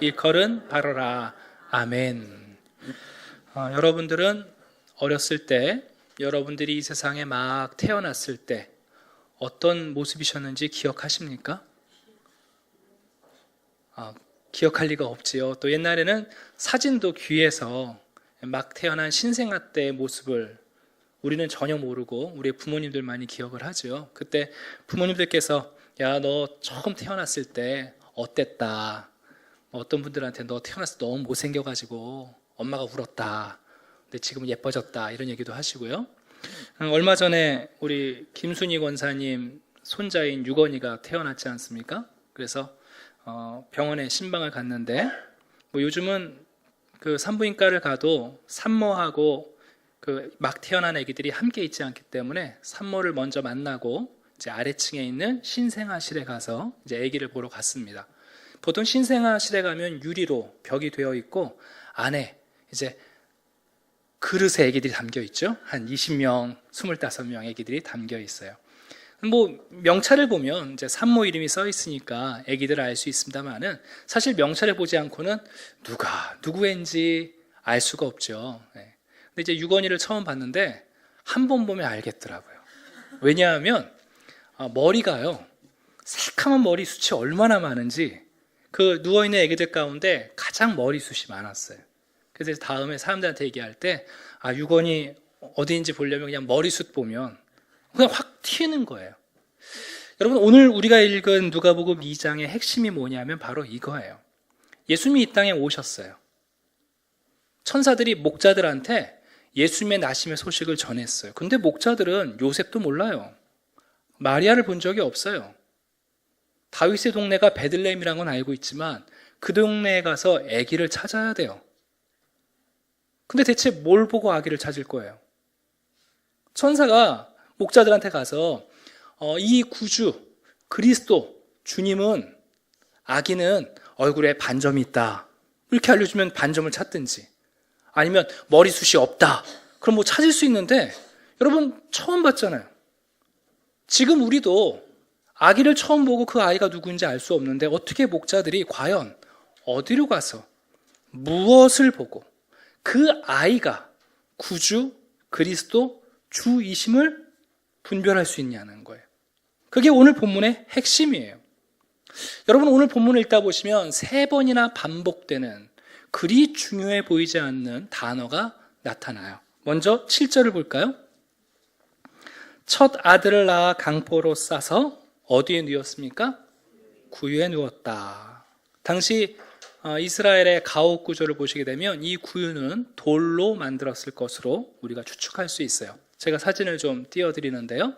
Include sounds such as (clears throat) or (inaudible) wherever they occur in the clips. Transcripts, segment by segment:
일컬은 바로라. 아멘. 어, 여러분들은 어렸을 때, 여러분들이 이 세상에 막 태어났을 때 어떤 모습이셨는지 기억하십니까? 아, 기억할 리가 없지요. 또 옛날에는 사진도 귀에서 막 태어난 신생아 때의 모습을 우리는 전혀 모르고 우리 부모님들 많이 기억을 하죠. 그때 부모님들께서 야 너 처음 태어났을 때 어땠다. 어떤 분들한테 너때 너무 못생겨가지고 엄마가 울었다. 근데 지금 예뻐졌다 이런 얘기도 하시고요. 음, 얼마 전에 우리 김순희 권사님 손자인 유건이가 태어났지 않습니까? 그래서 어, 병원에 신방을 갔는데 뭐 요즘은 그 산부인과를 가도 산모하고 그 막 태어난 아기들이 함께 있지 않기 때문에 산모를 먼저 만나고 이제 아래층에 있는 신생아실에 가서 이제 아기를 보러 갔습니다. 보통 신생아실에 가면 유리로 벽이 되어 있고 안에 이제 그릇에 아기들이 담겨 있죠. 한 20명, 25명 아기들이 담겨 있어요. 뭐 명찰을 보면 이제 산모 이름이 써 있으니까 아기들 알 수 있습니다만은 사실 명찰을 보지 않고는 누가 누구인지 알 수가 없죠. 네. 근데 이제 유건이를 처음 봤는데 한 번 보면 알겠더라고요. 왜냐하면 아, 머리가요 새카만 머리 숱이 얼마나 많은지 그 누워 있는 아기들 가운데 가장 머리 숱이 많았어요. 그래서 다음에 사람들한테 얘기할 때 아, 유건이 어디인지 보려면 그냥 머리숱 보면 그냥 확 튀는 거예요. 여러분 오늘 우리가 읽은 누가복음 2장의 핵심이 뭐냐면 바로 이거예요. 예수님이 이 땅에 오셨어요. 천사들이 목자들한테 예수님의 나심의 소식을 전했어요. 근데 목자들은 요셉도 몰라요. 마리아를 본 적이 없어요. 다윗의 동네가 베들레헴이라는 건 알고 있지만 그 동네에 가서 아기를 찾아야 돼요. 근데 대체 뭘 보고 아기를 찾을 거예요? 천사가 목자들한테 가서 어, 이 구주 그리스도 주님은 아기는 얼굴에 반점이 있다 이렇게 알려주면 반점을 찾든지 아니면 머리숱이 없다 그럼 뭐 찾을 수 있는데 여러분 처음 봤잖아요. 지금 우리도 아기를 처음 보고 그 아이가 누구인지 알 수 없는데 어떻게 목자들이 과연 어디로 가서 무엇을 보고 그 아이가 구주 그리스도 주이심을 분별할 수 있냐는 거예요. 그게 오늘 본문의 핵심이에요. 여러분 오늘 본문을 읽다 보시면 세 번이나 반복되는 그리 중요해 보이지 않는 단어가 나타나요. 먼저 7절을 볼까요? 첫 아들을 낳아 강포로 싸서 어디에 누웠습니까? 구유에 누웠다. 당시 어, 이스라엘의 가옥 구조를 보시게 되면 이 구유는 돌로 만들었을 것으로 우리가 추측할 수 있어요. 제가 사진을 좀 띄워드리는데요.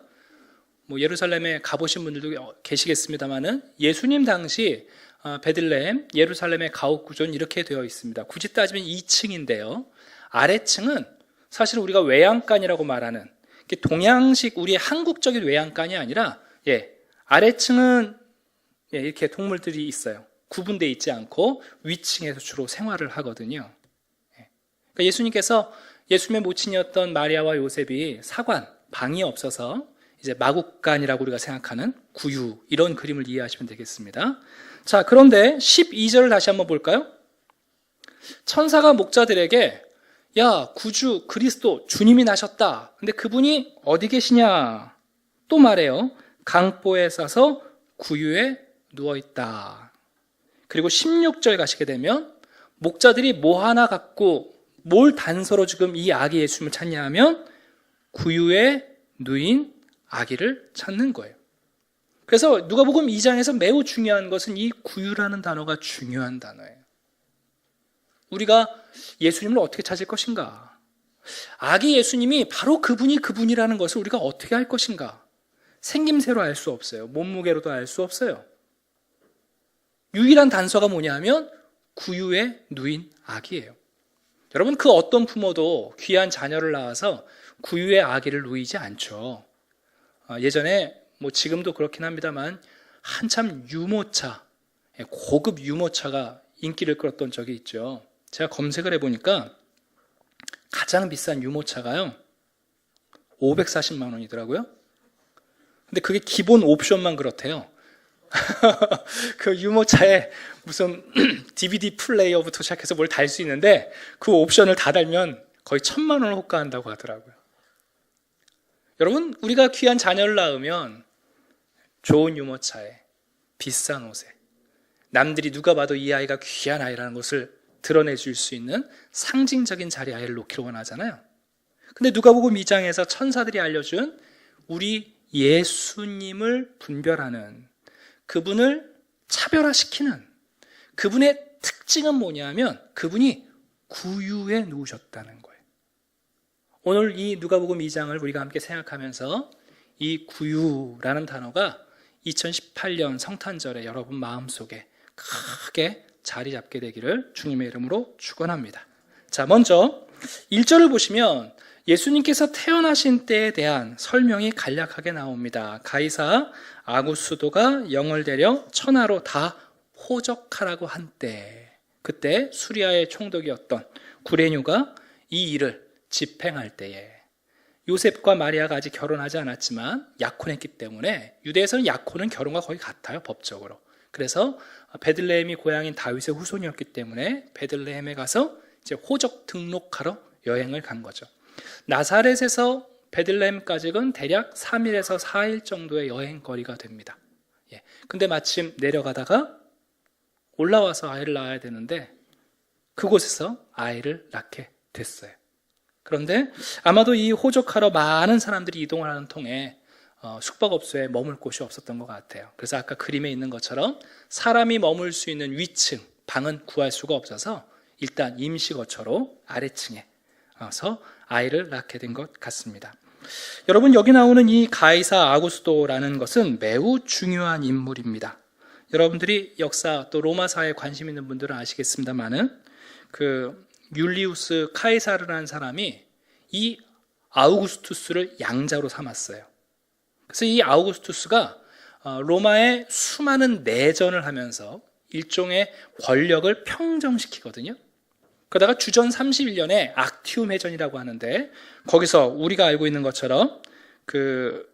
뭐 예루살렘에 가보신 분들도 계시겠습니다만은 예수님 당시 어, 베들레헴 예루살렘의 가옥 구조는 이렇게 되어 있습니다. 굳이 따지면 2층인데요. 아래층은 사실 우리가 외양간이라고 말하는 동양식 우리의 한국적인 외양간이 아니라 예, 아래층은 예, 이렇게 동물들이 있어요. 구분되어 있지 않고 위층에서 주로 생활을 하거든요. 예. 그러니까 예수님께서 예수님의 모친이었던 마리아와 요셉이 사관, 방이 없어서 이제 마국간이라고 우리가 생각하는 구유 이런 그림을 이해하시면 되겠습니다. 자, 그런데 12절을 다시 한번 볼까요? 천사가 목자들에게 야, 구주 그리스도 주님이 나셨다. 근데 그분이 어디 계시냐? 또 말해요. 강보에 싸서 구유에 누워 있다. 그리고 16절 가시게 되면 목자들이 뭐 하나 갖고 뭘 단서로 지금 이 아기 예수님을 찾냐 하면 구유에 누인 아기를 찾는 거예요. 그래서 누가복음 2장에서 매우 중요한 것은 이 구유라는 단어가 중요한 단어예요. 우리가 예수님을 어떻게 찾을 것인가? 아기 예수님이 바로 그분이 그분이라는 것을 우리가 어떻게 할 것인가? 생김새로 알 수 없어요. 몸무게로도 알 수 없어요. 유일한 단서가 뭐냐면 구유에 누인 아기예요. 여러분 그 어떤 부모도 귀한 자녀를 낳아서 구유의 아기를 누이지 않죠. 아, 예전에 뭐 지금도 그렇긴 합니다만 한참 유모차 예, 고급 유모차가 인기를 끌었던 적이 있죠. 제가 검색을 해보니까 가장 비싼 유모차가요 540만 원이더라고요. 근데 그게 기본 옵션만 그렇대요. (laughs) 그 유모차에 무슨 (clears throat) DVD 플레이어부터 시작해서 뭘 달 수 있는데 그 옵션을 다 달면 거의 천만 원을 호가한다고 하더라고요. 여러분, 우리가 귀한 자녀를 낳으면 좋은 유모차에 비싼 옷에 남들이 누가 봐도 이 아이가 귀한 아이라는 것을 드러내 줄 수 있는 상징적인 자리 아이를 놓기를 원하잖아요. 근데 누가복음 2장에서 천사들이 알려준 우리 예수님을 분별하는 그분을 차별화시키는 그분의 특징은 뭐냐면 그분이 구유에 누우셨다는 거예요. 오늘 이 누가복음 2장을 우리가 함께 생각하면서 이 구유라는 단어가 2018년 성탄절에 여러분 마음속에 크게 자리 잡게 되기를 주님의 이름으로 축원합니다. 자, 먼저 1절을 보시면 예수님께서 태어나신 때에 대한 설명이 간략하게 나옵니다. 가이사 아구스도가 영을 데려 천하로 다 호적하라고 한 때 그때 수리아의 총독이었던 구레뉴가 이 일을 집행할 때에 요셉과 마리아가 아직 결혼하지 않았지만 약혼했기 때문에 유대에서는 약혼은 결혼과 거의 같아요 법적으로 그래서 베들레헴이 고향인 다윗의 후손이었기 때문에 베들레헴에 가서 이제 호적 등록하러 여행을 간 거죠. 나사렛에서 베들레헴까지는 대략 3일에서 4일 정도의 여행 거리가 됩니다. 예. 근데 마침 내려가다가 올라와서 아이를 낳아야 되는데 그곳에서 아이를 낳게 됐어요. 그런데 아마도 이 호적하러 많은 사람들이 이동을 하는 통에 어, 숙박업소에 머물 곳이 없었던 것 같아요. 그래서 아까 그림에 있는 것처럼 사람이 머물 수 있는 위층, 방은 구할 수가 없어서 일단 임시거처로 아래층에 서 아이를 낳게 된 것 같습니다. 여러분 여기 나오는 이 가이사 아구스도라는 것은 매우 중요한 인물입니다. 여러분들이 역사 또 로마사에 관심 있는 분들은 아시겠습니다만은 그 율리우스 카이사르라는 사람이 이 아우구스투스를 양자로 삼았어요. 그래서 이 아우구스투스가 어, 로마의 수많은 내전을 하면서 일종의 권력을 평정시키거든요. 그러다가 주전 31년에 악티움 해전이라고 하는데 거기서 우리가 알고 있는 것처럼 그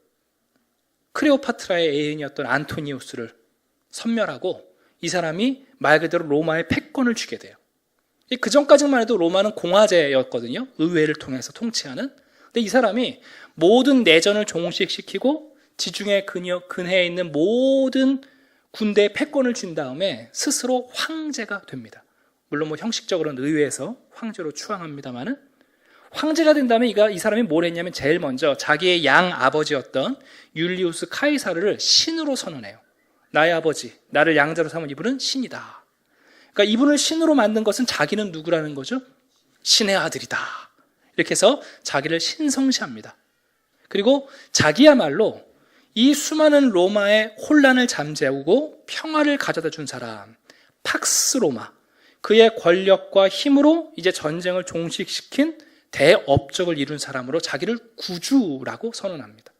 크레오파트라의 애인이었던 안토니우스를 선멸하고 이 사람이 말 그대로 로마의 패권을 쥐게 돼요. 그 전까지만 해도 로마는 공화제였거든요. 의회를 통해서 통치하는. 근데 이 사람이 모든 내전을 종식시키고 지중해 근해에 있는 모든 군대에 패권을 쥔 다음에 스스로 황제가 됩니다. 물론 뭐 형식적으로는 의회에서 황제로 추앙합니다만은 황제가 된 다음에 이가 이 사람이 뭘 했냐면 제일 먼저 자기의 양 아버지였던 율리우스 카이사르를 신으로 선언해요. 나의 아버지, 나를 양자로 삼은 이분은 신이다. 그러니까 이분을 신으로 만든 것은 자기는 누구라는 거죠? 신의 아들이다. 이렇게 해서 자기를 신성시합니다. 그리고 자기야말로 이 수많은 로마의 혼란을 잠재우고 평화를 가져다 준 사람, 팍스 로마, 그의 권력과 힘으로 이제 전쟁을 종식시킨 대업적을 이룬 사람으로 자기를 구주라고 선언합니다.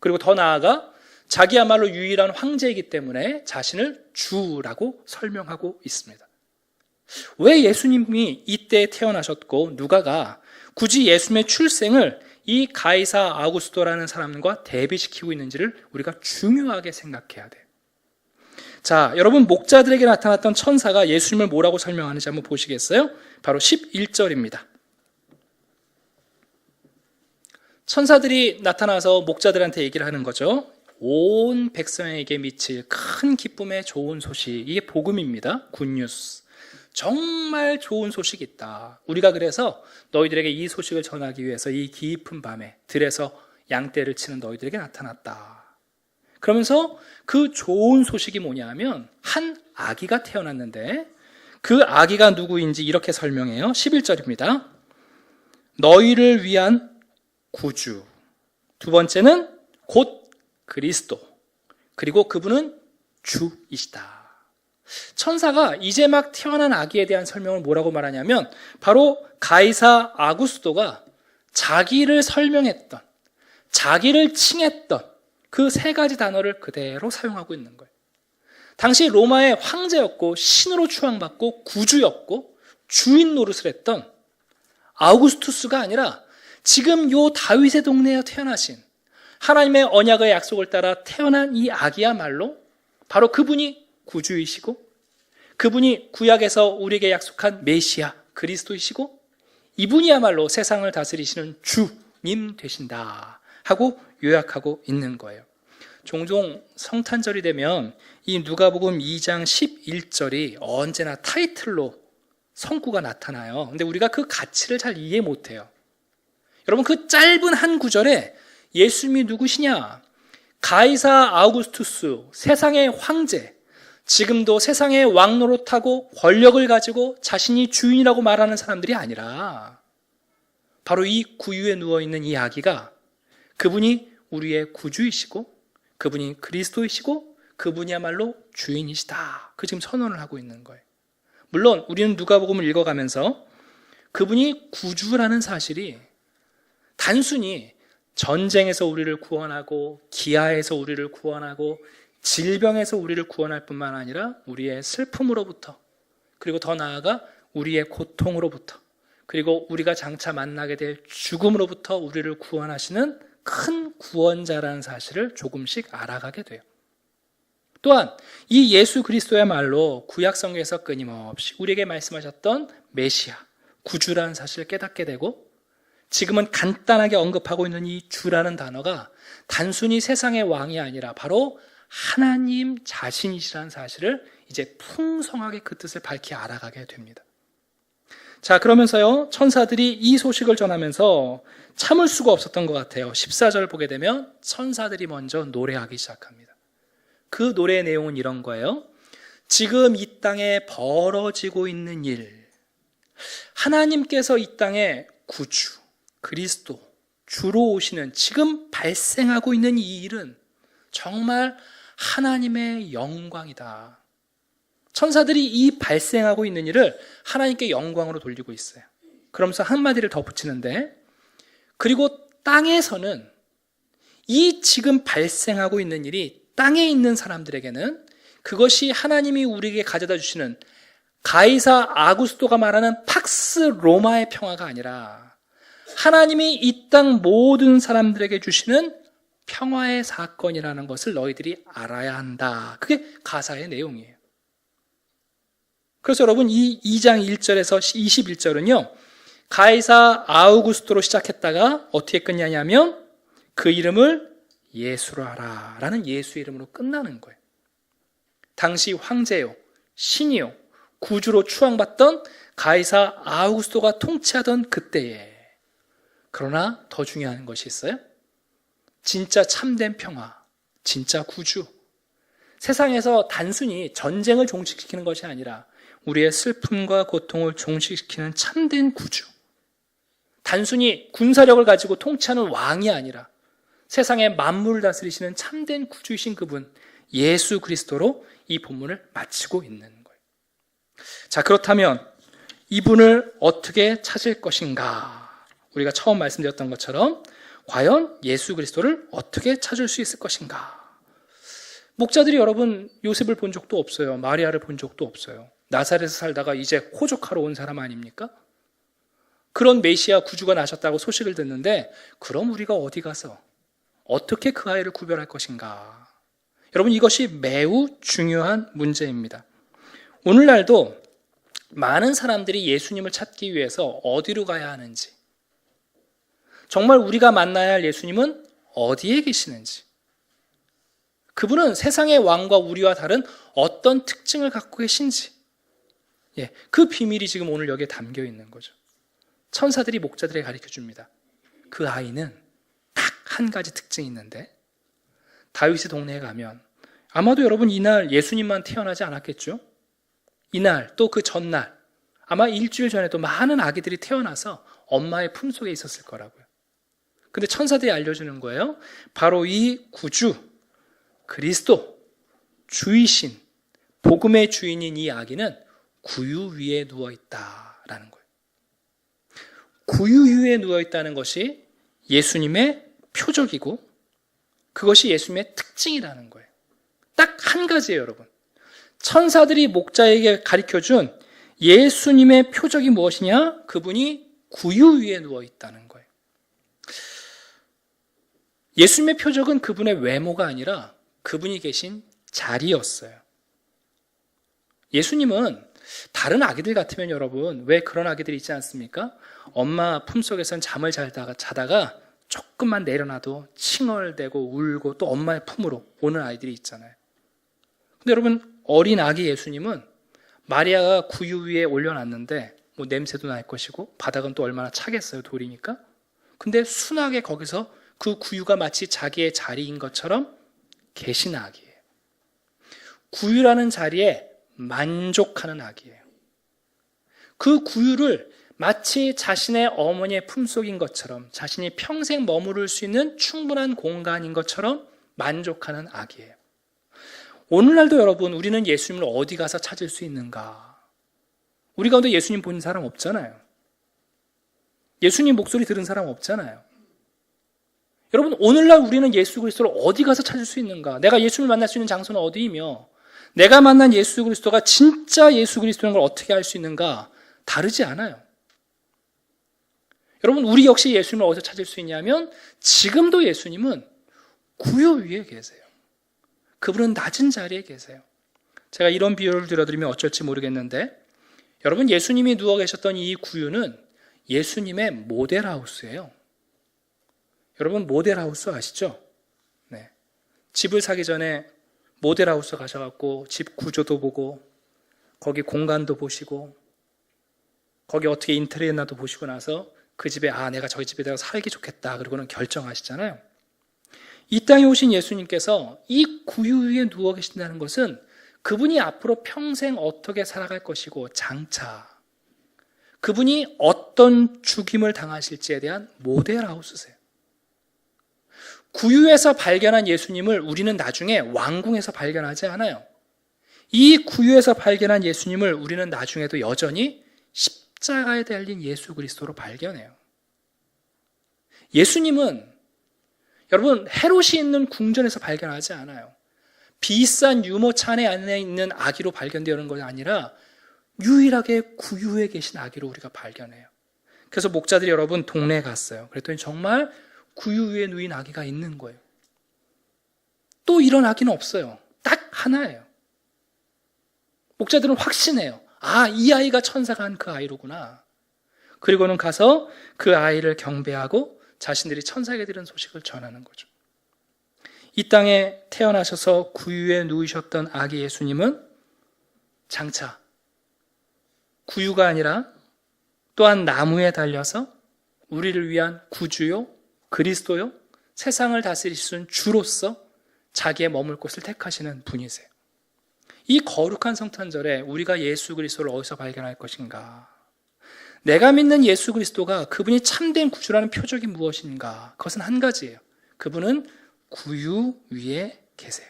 그리고 더 나아가 자기야말로 유일한 황제이기 때문에 자신을 주라고 설명하고 있습니다. 왜 예수님이 이때 태어나셨고 누가가 굳이 예수님의 출생을 이 가이사 아우구스토라는 사람과 대비시키고 있는지를 우리가 중요하게 생각해야 돼요. 자, 여러분 목자들에게 나타났던 천사가 예수님을 뭐라고 설명하는지 한번 보시겠어요? 바로 11절입니다. 천사들이 나타나서 목자들한테 얘기를 하는 거죠. 온 백성에게 미칠 큰 기쁨의 좋은 소식. 이게 복음입니다. 굿뉴스. 정말 좋은 소식이 있다. 우리가 그래서 너희들에게 이 소식을 전하기 위해서 이 깊은 밤에 들에서 양떼를 치는 너희들에게 나타났다. 그러면서 그 좋은 소식이 뭐냐면 한 아기가 태어났는데 그 아기가 누구인지 이렇게 설명해요. 11절입니다. 너희를 위한 구주. 두 번째는 곧 그리스도. 그리고 그분은 주이시다. 천사가 이제 막 태어난 아기에 대한 설명을 뭐라고 말하냐면 바로 가이사 아구스도가 자기를 설명했던 자기를 칭했던 그 세 가지 단어를 그대로 사용하고 있는 거예요. 당시 로마의 황제였고 신으로 추앙받고 구주였고 주인 노릇을 했던 아우구스투스가 아니라 지금 요 다윗의 동네에 태어나신 하나님의 언약의 약속을 따라 태어난 이 아기야말로 바로 그분이 구주이시고 그분이 구약에서 우리에게 약속한 메시아 그리스도이시고 이분이야말로 세상을 다스리시는 주님 되신다 하고 요약하고 있는 거예요. 종종 성탄절이 되면 이 누가복음 2장 11절이 언제나 타이틀로 성구가 나타나요. 근데 우리가 그 가치를 잘 이해 못 해요. 여러분 그 짧은 한 구절에 예수님이 누구시냐? 가이사 아우구스투스 세상의 황제 지금도 세상의 왕노릇하고 권력을 가지고 자신이 주인이라고 말하는 사람들이 아니라 바로 이 구유에 누워 있는 이 아기가 그분이 우리의 구주이시고 그분이 그리스도이시고 그분이야말로 주인이시다. 그 지금 선언을 하고 있는 거예요. 물론 우리는 누가복음을 읽어가면서 그분이 구주라는 사실이 단순히 전쟁에서 우리를 구원하고 기아에서 우리를 구원하고 질병에서 우리를 구원할 뿐만 아니라 우리의 슬픔으로부터 그리고 더 나아가 우리의 고통으로부터 그리고 우리가 장차 만나게 될 죽음으로부터 우리를 구원하시는 큰 구원자라는 사실을 조금씩 알아가게 돼요. 또한 이 예수 그리스도야말로 구약 성경에서 끊임없이 우리에게 말씀하셨던 메시아, 구주라는 사실을 깨닫게 되고 지금은 간단하게 언급하고 있는 이 주라는 단어가 단순히 세상의 왕이 아니라 바로 하나님 자신이시라는 사실을 이제 풍성하게 그 뜻을 밝히 알아가게 됩니다. 자, 그러면서요, 천사들이 이 소식을 전하면서 참을 수가 없었던 것 같아요. 14절 보게 되면 천사들이 먼저 노래하기 시작합니다. 그 노래의 내용은 이런 거예요. 지금 이 땅에 벌어지고 있는 일. 하나님께서 이 땅에 구주, 그리스도, 주로 오시는 지금 발생하고 있는 이 일은 정말 하나님의 영광이다. 천사들이 이 발생하고 있는 일을 하나님께 영광으로 돌리고 있어요. 그러면서 한마디를 더 붙이는데, 그리고 땅에서는 이 지금 발생하고 있는 일이 땅에 있는 사람들에게는 그것이 하나님이 우리에게 가져다 주시는 가이사 아구스토가 말하는 팍스 로마의 평화가 아니라 하나님이 이 땅 모든 사람들에게 주시는 평화의 사건이라는 것을 너희들이 알아야 한다. 그게 가사의 내용이에요. 그래서 여러분 이 2장 1절에서 21절은요. 가이사 아우구스토로 시작했다가 어떻게 끝냐냐면 그 이름을 예수로 하라 라는 예수 이름으로 끝나는 거예요. 당시 황제요, 신이요, 구주로 추앙받던 가이사 아우구스토가 통치하던 그때에 그러나 더 중요한 것이 있어요. 진짜 참된 평화, 진짜 구주. 세상에서 단순히 전쟁을 종식시키는 것이 아니라 우리의 슬픔과 고통을 종식시키는 참된 구주. 단순히 군사력을 가지고 통치하는 왕이 아니라 세상의 만물을 다스리시는 참된 구주이신 그분 예수 그리스도로 이 본문을 마치고 있는 거예요. 자, 그렇다면 이분을 어떻게 찾을 것인가? 우리가 처음 말씀드렸던 것처럼 과연 예수 그리스도를 어떻게 찾을 수 있을 것인가? 목자들이 여러분 요셉을 본 적도 없어요. 마리아를 본 적도 없어요. 나사렛에서 살다가 이제 호족하러 온 사람 아닙니까? 그런 메시아 구주가 나셨다고 소식을 듣는데 그럼 우리가 어디 가서 어떻게 그 아이를 구별할 것인가? 여러분 이것이 매우 중요한 문제입니다. 오늘날도 많은 사람들이 예수님을 찾기 위해서 어디로 가야 하는지, 정말 우리가 만나야 할 예수님은 어디에 계시는지, 그분은 세상의 왕과 우리와 다른 어떤 특징을 갖고 계신지, 예, 그 비밀이 지금 오늘 여기에 담겨 있는 거죠. 천사들이 목자들에게 가르쳐 줍니다. 그 아이는 딱 한 가지 특징이 있는데, 다윗의 동네에 가면 아마도 여러분 이날 예수님만 태어나지 않았겠죠? 이날 또 그 전날 아마 일주일 전에도 많은 아기들이 태어나서 엄마의 품속에 있었을 거라고요. 근데 천사들이 알려주는 거예요. 바로 이 구주 그리스도 주이신 복음의 주인인 이 아기는 구유 위에 누워 있다라는 거예요. 구유 위에 누워 있다는 것이 예수님의 표적이고 그것이 예수님의 특징이라는 거예요. 딱 한 가지예요, 여러분. 천사들이 목자에게 가르쳐 준 예수님의 표적이 무엇이냐? 그분이 구유 위에 누워 있다는 거예요. 예수님의 표적은 그분의 외모가 아니라 그분이 계신 자리였어요. 예수님은 다른 아기들 같으면 여러분 왜 그런 아기들이 있지 않습니까? 엄마 품속에선 잠을 자다가 자다가 조금만 내려놔도 칭얼대고 울고 또 엄마의 품으로 오는 아이들이 있잖아요. 근데 여러분 어린 아기 예수님은 마리아가 구유 위에 올려놨는데 뭐 냄새도 날 것이고 바닥은 또 얼마나 차겠어요 돌이니까. 근데 순하게 거기서 그 구유가 마치 자기의 자리인 것처럼 계신 아기예요. 구유라는 자리에 만족하는 아기예요. 그 구유를 마치 자신의 어머니의 품속인 것처럼 자신이 평생 머무를 수 있는 충분한 공간인 것처럼 만족하는 아기예요. 오늘날도 여러분 우리는 예수님을 어디 가서 찾을 수 있는가? 우리 가운데 예수님 본 사람 없잖아요. 예수님 목소리 들은 사람 없잖아요. 여러분 오늘날 우리는 예수 그리스도를 어디 가서 찾을 수 있는가? 내가 예수님을 만날 수 있는 장소는 어디이며 내가 만난 예수 그리스도가 진짜 예수 그리스도인 걸 어떻게 알 수 있는가? 다르지 않아요. 여러분 우리 역시 예수님을 어디서 찾을 수 있냐면 지금도 예수님은 구요 위에 계세요. 그분은 낮은 자리에 계세요. 제가 이런 비유를 들어드리면 어쩔지 모르겠는데 여러분 예수님이 누워 계셨던 이 구유는 예수님의 모델하우스예요. 여러분 모델하우스 아시죠? 네. 집을 사기 전에 모델하우스 가셔갖고 집 구조도 보고 거기 공간도 보시고 거기 어떻게 인테리어 했나도 보시고 나서 그 집에 아 내가 저희 집에다가 살기 좋겠다 그러고는 결정하시잖아요. 이 땅에 오신 예수님께서 이 구유 위에 누워 계신다는 것은 그분이 앞으로 평생 어떻게 살아갈 것이고 장차 그분이 어떤 죽임을 당하실지에 대한 모델하우스세요. 구유에서 발견한 예수님을 우리는 나중에 왕궁에서 발견하지 않아요. 이 구유에서 발견한 예수님을 우리는 나중에도 여전히 십자가에 달린 예수 그리스도로 발견해요. 예수님은 여러분 헤롯이 있는 궁전에서 발견하지 않아요. 비싼 유모차 안에 있는 아기로 발견되는 것이 아니라 유일하게 구유에 계신 아기로 우리가 발견해요. 그래서 목자들이 여러분 동네에 갔어요. 그랬더니 정말 구유 위에 누인 아기가 있는 거예요. 또 이런 아기는 없어요. 딱 하나예요. 목자들은 확신해요. 아, 이 아이가 천사가 한 그 아이로구나. 그리고는 가서 그 아이를 경배하고 자신들이 천사에게 들은 소식을 전하는 거죠. 이 땅에 태어나셔서 구유에 누이셨던 아기 예수님은 장차 구유가 아니라 또한 나무에 달려서 우리를 위한 구주요, 그리스도요, 세상을 다스리시는 주로서 자기의 머물 곳을 택하시는 분이세요. 이 거룩한 성탄절에 우리가 예수 그리스도를 어디서 발견할 것인가? 내가 믿는 예수 그리스도가 그분이 참된 구주라는 표적이 무엇인가? 그것은 한 가지예요. 그분은 구유 위에 계세요.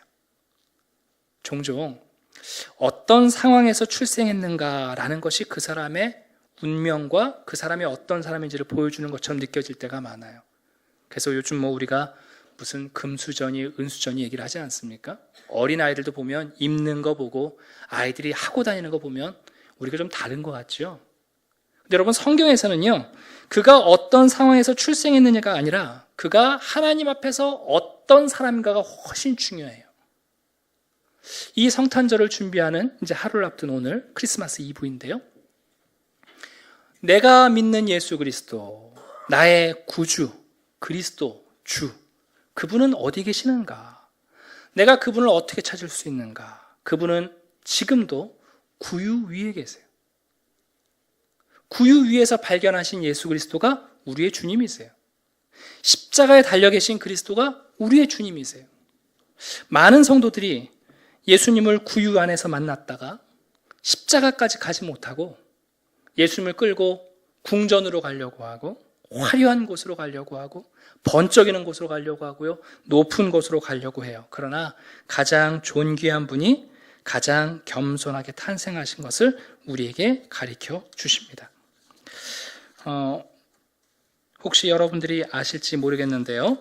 종종 어떤 상황에서 출생했는가라는 것이 그 사람의 운명과 그 사람이 어떤 사람인지를 보여주는 것처럼 느껴질 때가 많아요. 그래서 요즘 뭐 우리가 무슨 금수전이 은수전이 얘기를 하지 않습니까? 어린 아이들도 보면 입는 거 보고 아이들이 하고 다니는 거 보면 우리가 좀 다른 것 같죠. 근데 여러분 성경에서는요, 그가 어떤 상황에서 출생했느냐가 아니라 그가 하나님 앞에서 어떤 사람인가가 훨씬 중요해요. 이 성탄절을 준비하는 이제 하루를 앞둔 오늘 크리스마스 이브인데요. 내가 믿는 예수 그리스도, 나의 구주, 그리스도, 주, 그분은 어디 계시는가? 내가 그분을 어떻게 찾을 수 있는가? 그분은 지금도 구유 위에 계세요. 구유 위에서 발견하신 예수 그리스도가 우리의 주님이세요. 십자가에 달려 계신 그리스도가 우리의 주님이세요. 많은 성도들이 예수님을 구유 안에서 만났다가 십자가까지 가지 못하고 예수님을 끌고 궁전으로 가려고 하고 화려한 곳으로 가려고 하고 번쩍이는 곳으로 가려고 하고요. 높은 곳으로 가려고 해요. 그러나 가장 존귀한 분이 가장 겸손하게 탄생하신 것을 우리에게 가리켜 주십니다. 어, 혹시 여러분들이 아실지 모르겠는데요.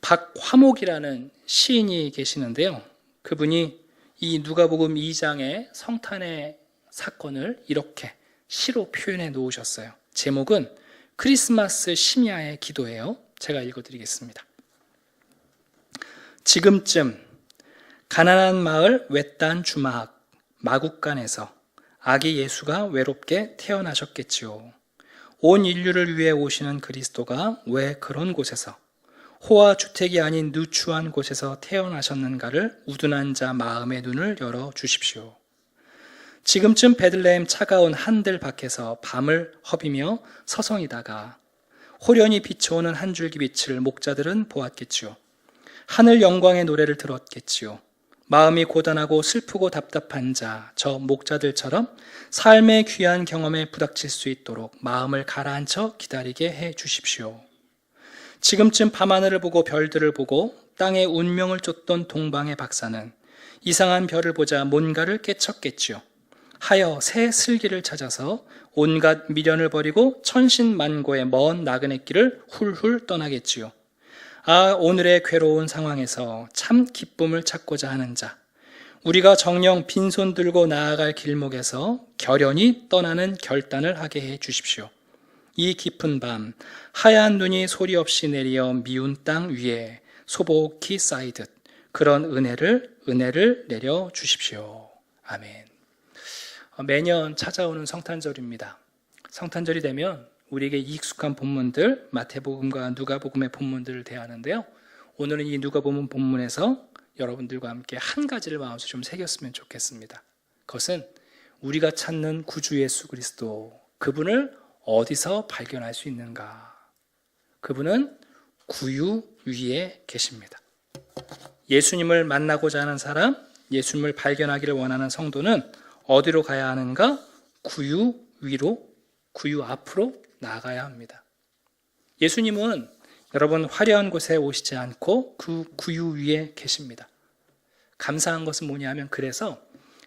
박화목이라는 시인이 계시는데요. 그분이 이 누가복음 2장의 성탄의 사건을 이렇게 시로 표현해 놓으셨어요. 제목은 크리스마스 심야의 기도예요. 제가 읽어드리겠습니다. 지금쯤 가난한 마을 외딴 주막 마국간에서 아기 예수가 외롭게 태어나셨겠지요. 온 인류를 위해 오시는 그리스도가 왜 그런 곳에서 호화 주택이 아닌 누추한 곳에서 태어나셨는가를 우둔한 자 마음의 눈을 열어 주십시오. 지금쯤 베들레헴 차가운 한들 밖에서 밤을 허비며 서성이다가 호련히 비춰오는 한 줄기 빛을 목자들은 보았겠지요. 하늘 영광의 노래를 들었겠지요. 마음이 고단하고 슬프고 답답한 자, 저 목자들처럼 삶의 귀한 경험에 부닥칠 수 있도록 마음을 가라앉혀 기다리게 해 주십시오. 지금쯤 밤하늘을 보고 별들을 보고 땅의 운명을 쫓던 동방의 박사는 이상한 별을 보자 뭔가를 깨쳤겠지요. 하여 새 슬기를 찾아서 온갖 미련을 버리고 천신만고의 먼 나그네 길을 훌훌 떠나겠지요. 아, 오늘의 괴로운 상황에서 참 기쁨을 찾고자 하는 자. 우리가 정령 빈손 들고 나아갈 길목에서 결연히 떠나는 결단을 하게 해 주십시오. 이 깊은 밤, 하얀 눈이 소리 없이 내리어 미운 땅 위에 소복히 쌓이듯 그런 은혜를, 은혜를 내려 주십시오. 아멘. 어, 매년 찾아오는 성탄절입니다. 성탄절이 되면 우리에게 익숙한 본문들 마태복음과 누가복음의 본문들을 대하는데요. 오늘은 이 누가복음 본문에서 여러분들과 함께 한 가지를 마음속에 좀 새겼으면 좋겠습니다. 그것은 우리가 찾는 구주 예수 그리스도 그분을 어디서 발견할 수 있는가? 그분은 구유 위에 계십니다. 예수님을 만나고자 하는 사람, 예수님을 발견하기를 원하는 성도는 어디로 가야 하는가? 구유 위로, 구유 앞으로 나아가야 합니다. 예수님은 여러분 화려한 곳에 오시지 않고 그 구유 위에 계십니다. 감사한 것은 뭐냐면 그래서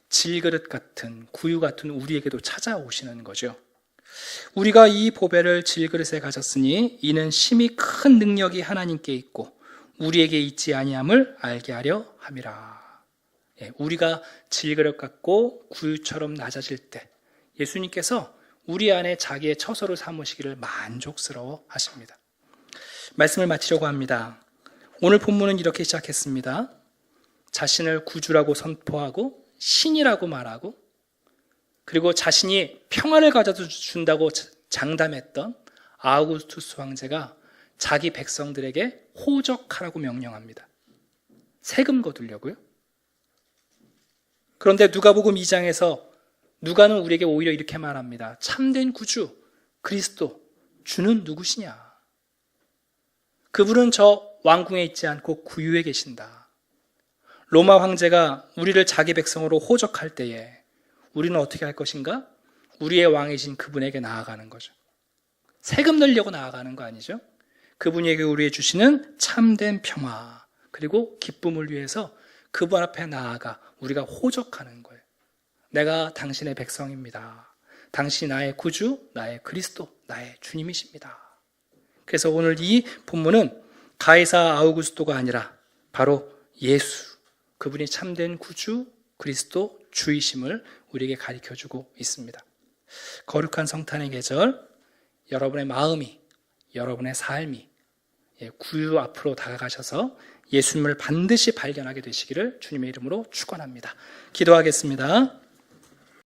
질그릇 같은 구유 같은 우리에게도 찾아오시는 거죠. 우리가 이 보배를 질그릇에 가졌으니 이는 심히 큰 능력이 하나님께 있고 우리에게 있지 아니함을 알게 하려 함이라. 예, 우리가 질그릇 같고 구유처럼 낮아질 때 예수님께서 우리 안에 자기의 처소를 삼으시기를 만족스러워 하십니다. 말씀을 마치려고 합니다. 오늘 본문은 이렇게 시작했습니다. 자신을 구주라고 선포하고 신이라고 말하고 그리고 자신이 평화를 가져다 준다고 장담했던 아우구스투스 황제가 자기 백성들에게 호적하라고 명령합니다. 세금 거두려고요? 그런데 누가복음 2장에서 누가는 우리에게 오히려 이렇게 말합니다. 참된 구주 그리스도 주는 누구시냐? 그분은 저 왕궁에 있지 않고 구유에 계신다. 로마 황제가 우리를 자기 백성으로 호적할 때에 우리는 어떻게 할 것인가? 우리의 왕이신 그분에게 나아가는 거죠. 세금 내려고 나아가는 거 아니죠? 그분에게 우리에 주시는 참된 평화 그리고 기쁨을 위해서 그분 앞에 나아가 우리가 호적하는 거예요. 내가 당신의 백성입니다. 당신 나의 구주, 나의 그리스도, 나의 주님이십니다. 그래서 오늘 이 본문은 가이사 아우구스토가 아니라 바로 예수, 그분이 참된 구주, 그리스도, 주이심을 우리에게 가르쳐 주고 있습니다. 거룩한 성탄의 계절, 여러분의 마음이, 여러분의 삶이 예, 구유 앞으로 다가가셔서 예수님을 반드시 발견하게 되시기를 주님의 이름으로 축원합니다. 기도하겠습니다.